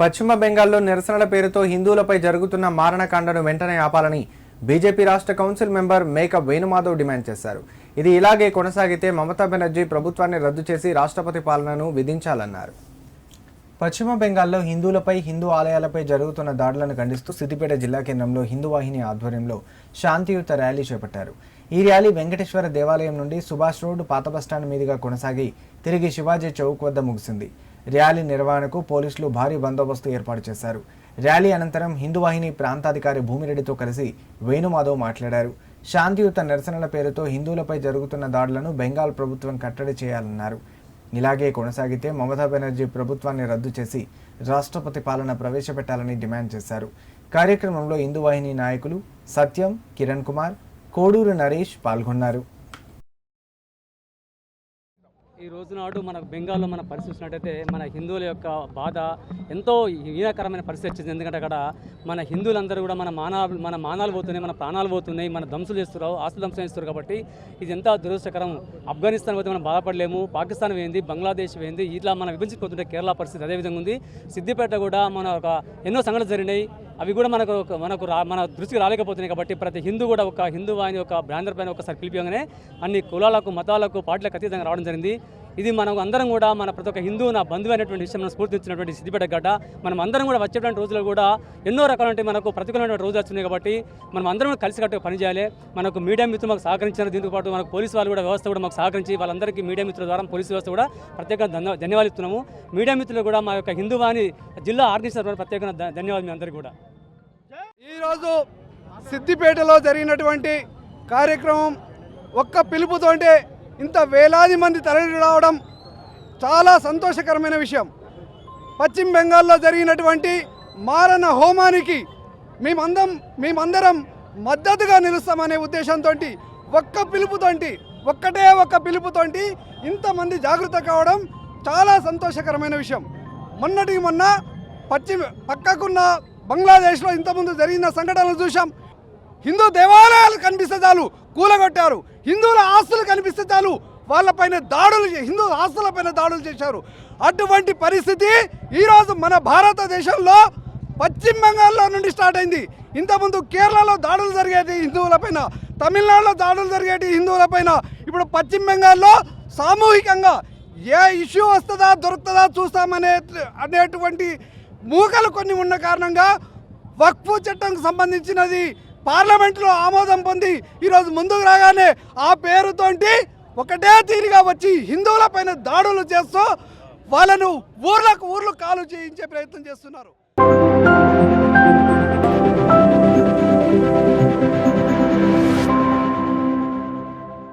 పశ్చిమ బెంగాల్లో నిరసనల పేరుతో హిందువులపై జరుగుతున్న మారణకాండను వెంటనే ఆపాలని బీజేపీ రాష్ట్ర కౌన్సిల్ మెంబర్ మేక వేణుమాధవ్ డిమాండ్ చేశారు. ఇది ఇలాగే కొనసాగితే మమతా బెనర్జీ ప్రభుత్వాన్ని రద్దు చేసి రాష్ట్రపతి పాలనను విధించాలన్నారు. పశ్చిమ బెంగాల్లో హిందువులపై హిందూ ఆలయాలపై జరుగుతున్న దాడులను ఖండిస్తూ సిద్దిపేట జిల్లా కేంద్రంలో హిందూ వాహిని ఆధ్వర్యంలో శాంతియుత ర్యాలీ చేపట్టారు. ఈ ర్యాలీ వెంకటేశ్వర దేవాలయం నుండి సుభాష్ రోడ్ పాత బస్టాండ్ మీదుగా కొనసాగి తిరిగి శివాజీ చౌక్ వద్ద ముగిసింది. ర్యాలీ నిర్వహణకు పోలీసులు భారీ బందోబస్తు ఏర్పాటు చేశారు. ర్యాలీ అనంతరం హిందువాహిని ప్రాంతాధికారి భూమిరెడ్డితో కలిసి వేణుమాధవ్ మాట్లాడారు. శాంతియుత నిరసనల పేరుతో హిందువులపై జరుగుతున్న దాడులను బెంగాల్ ప్రభుత్వం కట్టడి చేయాలన్నారు. ఇలాగే కొనసాగితే మమతా బెనర్జీ ప్రభుత్వాన్ని రద్దు చేసి రాష్ట్రపతి పాలన ప్రవేశపెట్టాలని డిమాండ్ చేశారు. కార్యక్రమంలో హిందువాహిని నాయకులు సత్యం కిరణ్ కుమార్ కోడూరు నరేష్ పాల్గొన్నారు. ఈ రోజు నాడు మన బెంగాల్లో మనం పరిస్థితి మన హిందువుల యొక్క బాధ ఎంతో హీనకరమైన పరిస్థితి వచ్చింది. ఎందుకంటే అక్కడ మన హిందువులందరూ కూడా మన మానాలు మన మానాలు పోతున్నాయి మన ప్రాణాలు పోతున్నాయి మన ధ్వంసులు చేస్తున్నారు ఆస్తులు ధ్వంసం చేస్తున్నారు కాబట్టి ఇది ఎంత దురదృష్టకరం. ఆఫ్ఘనిస్తాన్ పోతే మనం బాధపడలేము. పాకిస్తాన్ వేయింది బంగ్లాదేశ్ వేయింది ఇట్లా మనం విభజించుకుంటుంటే కేరళ పరిస్థితి అదే విధంగా ఉంది. సిద్దిపేట కూడా మన ఒక ఎన్నో సంఘటనలు జరిగినాయి. అవి కూడా మనకు ఒక- మనకు రా మన దృష్టికి రాలేకపోతున్నాయి కాబట్టి ప్రతి హిందూ కూడా ఒక హిందూ వాయిని ఒక బ్రాండర్ పైన ఒకసారి పిలిపియంగానే అన్ని కులాలకు మతాలకు పార్టీలకు అతీతంగా రావడం జరిగింది. ఇది మనం అందరం కూడా మన ప్రతి ఒక్క హిందూ నా బంధువు అయినటువంటి విషయం మనం స్ఫూర్తించినటువంటి సిద్దిపేట గడ్డ మనం అందరం కూడా వచ్చేటువంటి రోజులు కూడా ఎన్నో రకాలంటే మనకు ప్రతికూలమైన రోజులు వస్తున్నాయి కాబట్టి మనం అందరం కూడా కలిసికట్టుగా పనిచేయాలి మనకు మీడియా మిత్రులు మాకు సహకరించారు దీంతో పాటు మనకు పోలీసు వాళ్ళు కూడా వ్యవస్థ కూడా మాకు సహకరించి వాళ్ళందరికీ మీడియా మిత్రుల ద్వారా పోలీసు వ్యవస్థ కూడా ప్రత్యేకంగా ధన్యవాదాలు ఇస్తున్నాము. మీడియా మిత్రులు కూడా మా యొక్క హిందూ వాహిని జిల్లా ఆర్గనైజర్ ప్రత్యేకంగా ధన్యవాదాలు మీ అందరికీ కూడా. ఈరోజు సిద్దిపేటలో జరిగినటువంటి కార్యక్రమం ఒక్క పిలుపుతోంటే ఇంత వేలాది మంది తరలి రావడం చాలా సంతోషకరమైన విషయం. పశ్చిమ బెంగాల్లో జరిగినటువంటి మారణ హోమానికి మేమందం మేమందరం మద్దతుగా నిలుస్తామనే ఉద్దేశంతో ఒక్క పిలుపుతోటి ఒక్కటే ఒక్క పిలుపుతోటి ఇంతమంది జాగృత కావడం చాలా సంతోషకరమైన విషయం. మొన్నటికి మొన్న పశ్చిమ పక్కకున్న బంగ్లాదేశ్లో ఇంతకుముందు జరిగిన సంఘటనలు చూసాం హిందూ దేవాలయాలు కనిపిస్తే చాలు. కూలగొట్టారు. హిందువుల ఆస్తులు కనిపిస్తే చాలు. వాళ్ళపైన దాడులు చే- హిందూ ఆస్తులపైన దాడులు చేశారు. అటువంటి పరిస్థితి ఈరోజు మన భారతదేశంలో పశ్చిమ బెంగాల్లో నుండి స్టార్ట్ అయింది. ఇంతకుముందు కేరళలో దాడులు జరిగేటి హిందువులపైన తమిళనాడులో దాడులు జరిగేటి హిందువులపైన ఇప్పుడు పశ్చిమ బెంగాల్లో సామూహికంగా ఏ ఇష్యూ వస్తుందా దొరుకుతుందా చూస్తామనే అనేటువంటి మూకలు కొన్ని ఉన్న కారణంగా వక్ఫ్ చట్టంకు సంబంధించినది పార్లమెంట్లో ఆమోదం పొంది ఈరోజు ముందుకు రాగానే ఆ పేరుతోటి ఒకటే తీరుగా వచ్చి హిందువులపైన దాడులు చేస్తూ వాళ్ళను ఊర్లకు ఊర్లు కాలు చేయించే ప్రయత్నం చేస్తున్నారు.